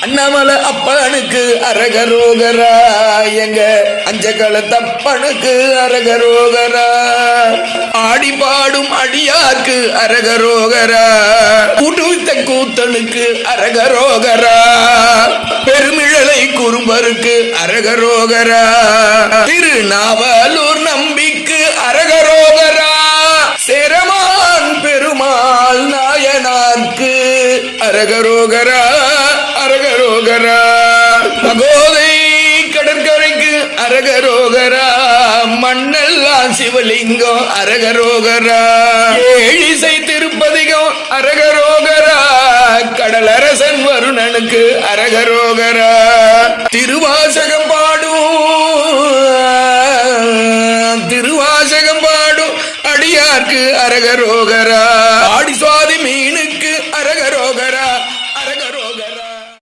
அண்ணாமலை அப்பனுக்கு அரகரோகரா. எங்க அஞ்சகல தப்பனுக்கு அரகரோகரா. ஆடி பாடும் அடியாக்கு அரகரோகரா. கூட்டுவித்த கூத்தனுக்கு அரகரோகரா. பெருமிழலை குறும்பருக்கு அரகரோகரா. திருநாவலூர் நம்பிக்கு அரகரோகரா. சேரமான் பெருமாள் நாயனார்க்கு அரகரோகரா. அரகரோகரா மகோதை கடற்கரைக்கு அரகரோகரா மண்ணெல்லாம் சிவலிங்கம் அரகரோகரா. ஏழிசை திருப்பதிகம் அரகரோகரா கடலரசன் வருணனுக்கு அரகரோகரா. திருவாசகம் பாடும் திருவாசகம் பாடும் அடியார்க்கு அரகரோகரா.